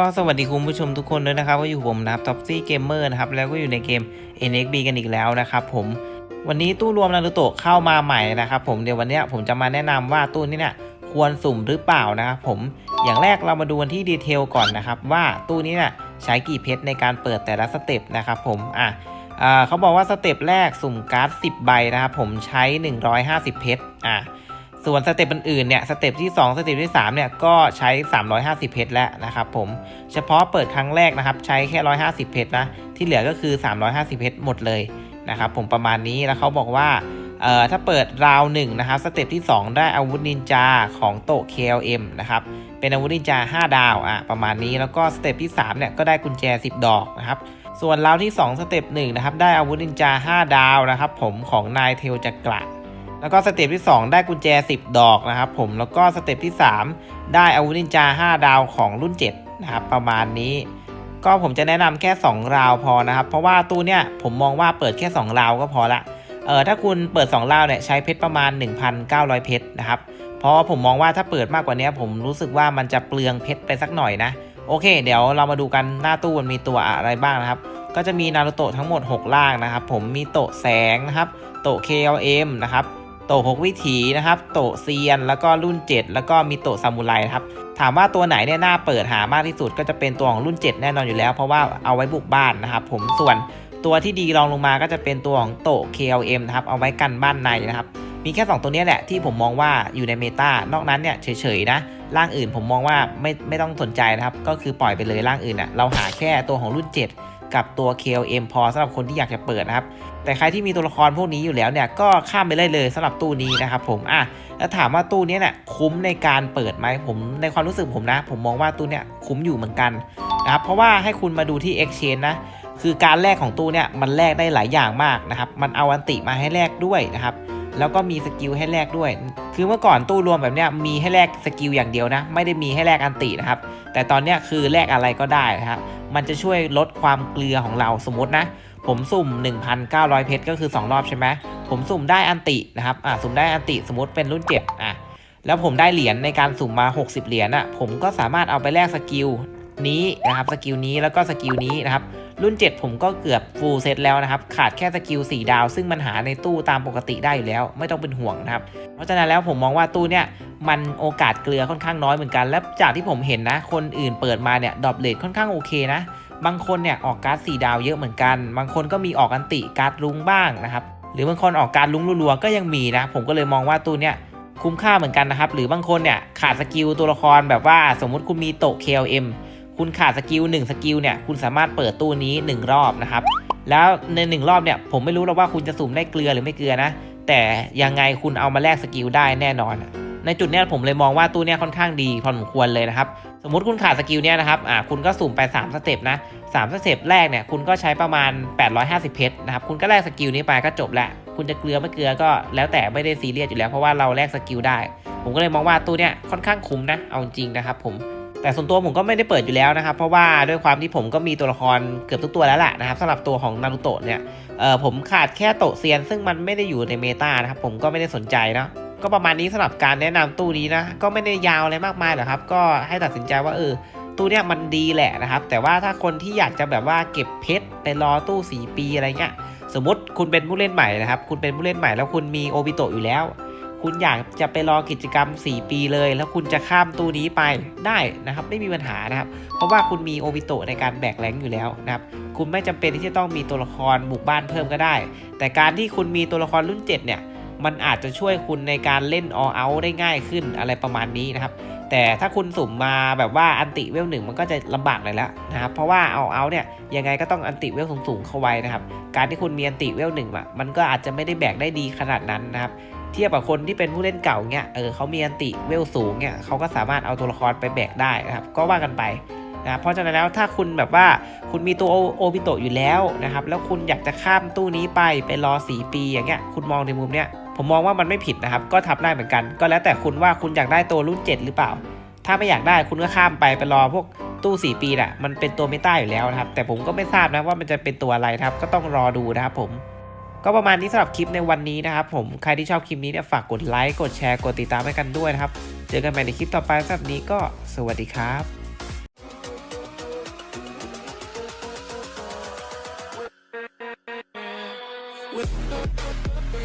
ก็สวัสดีคุณผู้ชมทุกคนด้วยนะครับว่าอยู่ผมนะครับท็อปซี่เกมเมอร์นะครับแล้วก็อยู่ในเกม NXB กันอีกแล้วนะครับผมวันนี้ตู้รวมนารูโตะเข้ามาใหม่นะครับผมเดี๋ยววันนี้ผมจะมาแนะนำว่าตู้นี้เนี่ยควรสุ่มหรือเปล่านะครับผมอย่างแรกเรามาดูกันที่ดีเทลก่อนนะครับว่าตู้นี้เนี่ยใช้กี่เพชรในการเปิดแต่ละสเต็ปนะครับผมอะเขาบอกว่าสเต็ปแรกสุ่มการ์ด10 ใบนะครับผมใช้ 150 เพชรอะ ส่วนสเต็ปอื่นๆเนี่ยสเต็ปที่ 2 สเต็ปที่3เนี่ยก็ใช้ 350 เพชรแล้วนะครับผมเฉพาะเปิดครั้งแรกนะครับ ใช้แค่ 150 เพชรนะที่เหลือก็คือ 350 เพชรหมดเลยนะครับผมประมาณนี้แล้วเขาบอกว่าเอ่อถ้าเปิดราวหนึ่งนะครับสเต็ปที่ 2 ได้อาวุธนินจาของโต KLM นะครับเป็นอาวุธนินจา 5 ดาวอะประมาณนี้แล้วก็สเต็ปที่3เนี่ยก็ได้กุญแจ 10 ดอกนะครับส่วนราวที่ 2 สเต็ป1นะครับได้อาวุธนินจา 5 ดาวนะครับผมของนายเทลจักระ แล้วก็สเต็ปที่ 2 ได้กุญแจ 10 ดอกนะครับผมแล้วก็สเต็ปที่ 3 ได้อาวุธนินจา 5 ดาวของรุ่น 7 นะครับ ประมาณนี้ ก็ผมจะแนะนำแค่ 2 ราวพอนะครับ เพราะว่าตู้เนี้ยผมมองว่าเปิดแค่ 2 ราวก็พอละเออถ้าคุณเปิด 2 ราวเนี่ยใช้เพชรประมาณ 1,900 เพชรนะครับ เพราะผมมองว่าถ้าเปิดมากกว่านี้ผมรู้สึกว่ามันจะเปลืองเพชรไปสักหน่อยนะโอเค เดี๋ยวเรามาดูกันหน้าตู้มันมีตัวอะไรบ้างนะครับ ก็จะมีนารูโตะทั้งหมด 6 ล่างนะครับ ผมมีโตะแสงนะครับ โตะ KLM นะครับ โตะ6วิถีนะครับโตะเซียนแล้วก็รุ่น 7 แล้วก็มีโตะซามูไรนะครับถามว่าตัวไหนเนี่ยน่าเปิดหามากที่สุดก็จะเป็นตัวของรุ่น 7 แน่นอนอยู่แล้ว เพราะว่าเอาไว้บุกบ้านนะครับผมส่วนตัวที่ดีรองลงมาก็จะเป็นตัวของโตะ KLM นะครับเอาไว้กันบ้านในนะครับมีแค่ 2 ตัวเนี้ยแหละที่ผมมองว่าอยู่ในเมตานอกนั้นเนี่ยเฉยๆนะร่างอื่นผมมองว่าไม่ไม่ต้องสนใจนะครับก็คือปล่อยไปเลยร่างอื่นอะเราหาแค่ตัวของรุ่น 7 กับตัว KLM พอสำหรับคนที่อยากจะเปิดนะครับ แต่ใครที่มีตัวละครพวกนี้อยู่แล้วเนี่ยก็ข้ามไปได้เลยสำหรับตู้นี้นะครับผมอะแล้วถามว่าตู้นี้เนี่ยคุ้มในการเปิดไหมผมในความรู้สึกผมนะ ผมมองว่าตู้เนี่ยคุ้มอยู่เหมือนกันนะครับเพราะว่าให้คุณมาดูที่ Exchange นะคือการแลกของตู้เนี่ยมันแลกได้หลายอย่างมากนะครับ มันเอาอันติมาให้แลกด้วยนะครับ แล้วก็มีสกิลให้แลกด้วย คือเมื่อก่อนตู้รวมแบบเนี้ยมีให้แลกสกิลอย่างเดียวนะ ไม่ได้มีให้แลกอันตินะครับ แต่ตอนเนี้ยคือแลกอะไรก็ได้นะครับ มันจะช่วยลดความเกลือของเราสมมตินะ ผมสุ่ม 1,900 เพชรก็คือ 2 รอบใช่ไหมผมสุ่มได้อันตินะครับอ่าสุ่มได้อันติสมมติเป็นรุ่น7อะแล้วผมได้เหรียญในการสุ่มมา 60 เหรียญอะผมก็สามารถเอาไปแลกสกิลนี้นะครับสกิลนี้แล้วก็สกิลนี้นะครับรุ่น 7 ผมก็เกือบฟูลเซตแล้วนะครับ ขาดแค่สกิล 4 ดาว ซึ่งมันหาในตู้ตามปกติได้อยู่แล้ว ไม่ต้องเป็นห่วงนะครับ เพราะฉะนั้นแล้วผมมองว่าตู้เนี่ย มันโอกาสเกลือค่อนข้างน้อยเหมือนกัน และจากที่ผมเห็นนะ คนอื่นเปิดมาเนี่ยดรอปเลทค่อนข้างโอเคนะ บางคนเนี่ยออกการ์ด4ดาวเยอะเหมือนกัน บางคนก็มีออกอันติการ์ดลุงบ้างนะครับ หรือบางคนออกการ์ดลุงรัวๆก็ยังมีนะ ผมก็เลยมองว่าตู้เนี่ยคุ้มค่าเหมือนกันนะครับ หรือบางคนเนี่ยขาดสกิลตัวละครแบบว่าสมมุติคุณมีโตะ KLM คุณขาดสกิล1สกิลเนี่ยคุณสามารถเปิดตู้นี้ 1 รอบนะครับ แล้วใน 1 รอบเนี่ยผมไม่รู้หรอกว่าคุณจะสุ่มได้เกลือหรือไม่เกลือนะ แต่ยังไงคุณเอามาแลกสกิลได้แน่นอน ในจุดเนี้ยผมเลยมองว่าตู้เนี้ยค่อนข้างดีพอสมควรเลยนะครับ สมมุติคุณขาดสกิลเนี้ยนะครับอ่าคุณก็สุ่มไป 3 สเต็ปนะ3สเต็ปแรกเนี่ยคุณก็ใช้ประมาณ 850 เพชรนะครับ คุณก็แลกสกิลนี้ไปก็จบล้วคุณจะเกลือไม่เกลือก็แล้วแต่ไม่ได้ซีเรียสอยู่แล้วเพราะว่าเราแลกสกิลได้ ผมก็เลยมองว่าตู้เนี้ยค่อนข้างคุ้มนะเอาจริงนะครับผมแต่ส่วนตัวผมก็ไม่ได้เปิดอยู่แล้วนะครับ เพราะว่าด้วยความที่ผมก็มีตัวละครเกือบทุกตัวแล้วแหละนะครับสำหรับตัวของนารูโตะเนี่ยเออผมขาดแค่โตเซียน ซึ่งมันไม่ได้อยู่ในเมตานะครับผมก็ไม่ได้สนใจเนาะ ก็ประมาณนี้สำหรับการแนะนำตู้นี้นะ ก็ไม่ได้ยาวอะไรมากมายหรอกครับ ก็ให้ตัดสินใจว่าเออตู้เนี้ยมันดีแหละนะครับ แต่ว่าถ้าคนที่อยากจะแบบว่าเก็บเพชรไปรอตู้สีปีอะไรเงี้ย สมมติคุณเป็นผู้เล่นใหม่นะครับ คุณเป็นผู้เล่นใหม่แล้วคุณมีโอบิโตะอยู่แล้ว คุณอยากจะไปรอกิจกรรม 4 ปีเลย แล้วคุณจะข้ามตู้นี้ไปได้นะครับ ไม่มีปัญหานะครับ เพราะว่าคุณมีโอบิโตะในการแบกแรงอยู่แล้วนะครับ คุณไม่จำเป็นที่จะต้องมีตัวละครบุกบ้านเพิ่มก็ได้ แต่การที่คุณมีตัวละครรุ่น 7 เนี่ย มันอาจจะช่วยคุณในการเล่น all out ได้ง่ายขึ้นอะไรประมาณนี้นะครับ แต่ถ้าคุณสุ่มมาแบบว่าอันติเวลหนึ่งมันก็จะลำบากเลยแล้วนะครับ เพราะว่าเอาเอาเนี่ยยังไงก็ต้องอันติเวลสูงๆเข้าไว้นะครับ การที่คุณมีอันติเวลหนึ่งอะมันก็อาจจะไม่ได้แบกได้ดีขนาดนั้นนะครับเทียบกับคนที่เป็นผู้เล่นเก่าเนี่ยเออเขามีอันติเวลสูงเนี่ยเขาก็สามารถเอาตัวละครไปแบกได้นะครับ ก็ว่ากันไปนะครับเพราะฉะนั้นแล้วถ้าคุณแบบว่าคุณมีตัวโอบิโตะอยู่แล้วนะครับ แล้วคุณอยากจะข้ามตู้นี้ไปไปรอ 4 ปีอย่างเงี้ย คุณมองในมุมเนี้ย ผมมองว่ามันไม่ผิดนะครับ ก็ทำได้เหมือนกัน ก็แล้วแต่คุณว่าคุณอยากได้ตัวรุ่น 7 หรือเปล่า ถ้าไม่อยากได้คุณก็ข้ามไปไปรอพวกตู้ 4 ปีแหละมันเป็นตัวไม่ตาอยู่แล้วนะครับ แต่ผมก็ไม่ทราบนะว่ามันจะเป็นตัวอะไรครับ ก็ต้องรอดูนะครับผม ก็ประมาณนี้สำหรับคลิปในวันนี้นะครับผม ใครที่ชอบคลิปนี้เนี่ยฝากกดไลค์ กดแชร์ กดติดตามให้กันด้วยนะครับ เจอกันใหม่ในคลิปต่อไปสำหรับนี้ก็สวัสดีครับ